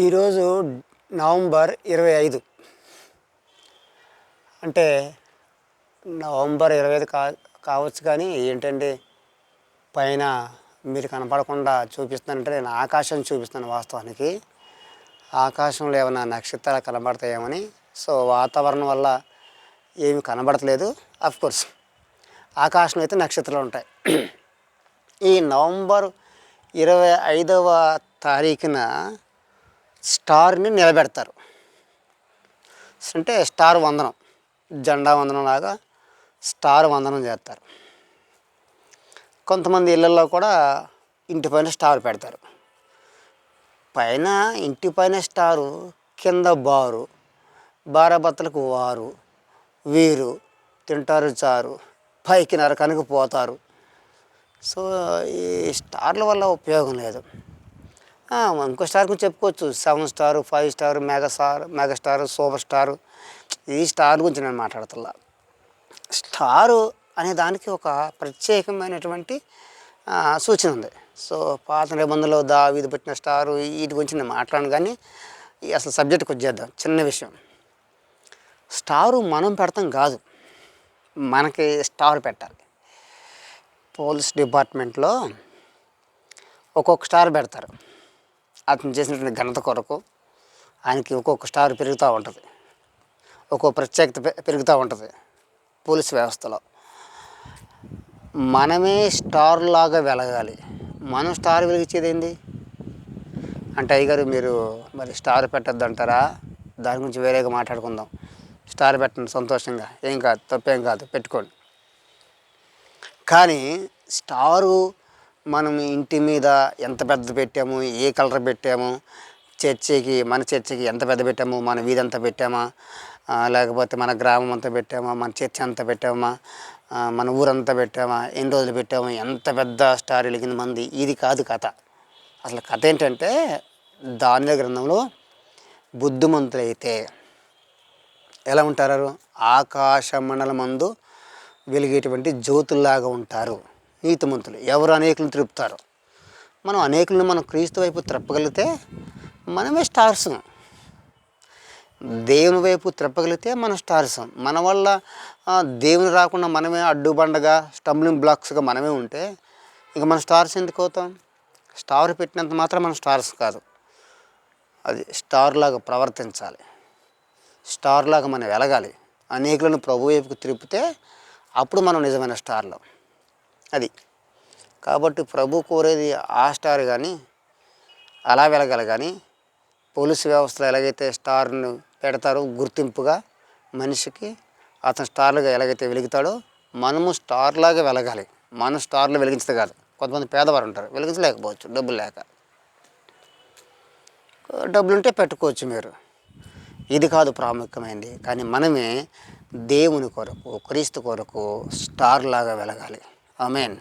ఈరోజు నవంబర్ ఇరవై ఐదు. అంటే నవంబర్ ఇరవై ఐదు కా కావచ్చు కానీ ఏంటంటే పైన మీరు కనపడకుండా చూపిస్తానంటే నేను ఆకాశం చూపిస్తాను వాస్తవానికి. ఆకాశంలో ఏమైనా నక్షత్రాలు కనబడతాయేమని సో వాతావరణం వల్ల ఏమి కనబడట్లేదు కోర్స్. ఆకాశం అయితే నక్షత్రాలు ఉంటాయి. ఈ నవంబర్ ఇరవై ఐదవ తారీఖున స్టార్ని నిలబెడతారు. అంటే స్టార్ వందనం జెండా వందనం లాగా స్టార్ వందనం చేస్తారు. కొంతమంది ఇళ్ళల్లో కూడా ఇంటి పైన స్టార్ పెడతారు. పైన ఇంటి పైన స్టారు కింద బారు భార్యాభర్తలకు వారు వీరు తింటారు చారు పైకి నరకానికి పోతారు. సో ఈ స్టార్ల వల్ల ఉపయోగం లేదు. ఇంకో స్టార్ గురించి చెప్పుకోవచ్చు. Seven star five star mega star mega star super star. ఈ స్టార్ గురించి నేను మాట్లాడుతున్నా. స్టారు అనే దానికి ఒక ప్రత్యేకమైనటువంటి సూచన ఉంది. సో పాత నిబంధనలో దా వీధి పెట్టిన స్టారు వీటి గురించి నేను మాట్లాడను కానీ ఈ అసలు సబ్జెక్ట్కి వచ్చేద్దాం. చిన్న విషయం. స్టారు మనం పెడతాం కాదు. మనకి స్టార్ పెట్టాలి. పోలీస్ డిపార్ట్మెంట్లో ఒక్కొక్క స్టార్ పెడతారు. అతను చేసినటువంటి ఘనత కొరకు ఆయనకి ఒక్కొక్క స్టార్ పెరుగుతూ ఉంటుంది. ఒక్కో ప్రత్యేకత పెరుగుతూ ఉంటుంది పోలీస్ వ్యవస్థలో. మనమే స్టార్ లాగా వెలగాలి. మనం స్టార్ వెలిగించేది ఏంది? అంటే అయ్యగారు మీరు మరి స్టార్ పెట్టద్దు అంటారా దాని గురించి వేరేగా మాట్లాడుకుందాం. స్టార్ పెట్టండి సంతోషంగా. ఏం కాదు తప్పేం కాదు పెట్టుకోండి. కానీ స్టారు మనం ఇంటి మీద ఎంత పెద్ద పెట్టాము ఏ కలర్ పెట్టాము చర్చికి మన చర్చికి ఎంత పెద్ద పెట్టాము మన వీధి అంతా పెట్టామా లేకపోతే మన గ్రామం అంతా పెట్టామా మన చర్చి అంతా పెట్టామా మన ఊరంతా పెట్టామా ఎన్ని రోజులు పెట్టామా ఎంత పెద్ద స్టార్ వెలిగింది మంది ఇది కాదు కథ. అసలు కథ ఏంటంటే దాని గ్రంథంలో బుద్ధిమంతులైతే ఎలా ఉంటారు? ఆకాశ మండలమందు వెలిగేటువంటి జ్యోతుల్లాగా ఉంటారు. నీతిమంతులు. ఎవరు అనేకులను తిరుపుతారు మనం అనేకులను మనం క్రీస్తు వైపు త్రప్పగలిగితే మనమే స్టార్స్. దేవుని వైపు త్రప్పగలిగితే మనం స్టార్స్. మన వల్ల దేవుని రాకుండా మనమే అడ్డుబండగా స్టంబ్లింగ్ బ్లాక్స్గా మనమే ఉంటే ఇక మన స్టార్స్ ఎందుకు అవుతాం? స్టార్ పెట్టినంత మాత్రం మనం స్టార్స్ కాదు. అది స్టార్ లాగా ప్రవర్తించాలి. స్టార్ లాగా మనం వెలగాలి. అనేకులను ప్రభు వైపుకు తిరిపితే అప్పుడు మనం నిజమైన స్టార్లో. అది. కాబట్టి ప్రభు కోరేది ఆ స్టార్ కానీ అలా వెలగాలి కానీ పోలీసు వ్యవస్థలో ఎలాగైతే స్టార్ను పెడతారో గుర్తింపుగా మనిషికి అతను స్టార్లుగా ఎలాగైతే వెలుగుతాడో మనము స్టార్లాగా వెలగాలి. మనం స్టార్లు వెలిగించదు కాదు. కొంతమంది పేదవారు ఉంటారు. వెలిగించలేకపోవచ్చు. డబ్బులు లేక. డబ్బులు ఉంటే పెట్టుకోవచ్చు మీరు. ఇది కాదు ప్రాముఖ్యమైనది కానీ మనమే దేవుని కొరకు క్రీస్తు కొరకు స్టార్ లాగా వెలగాలి. Amen.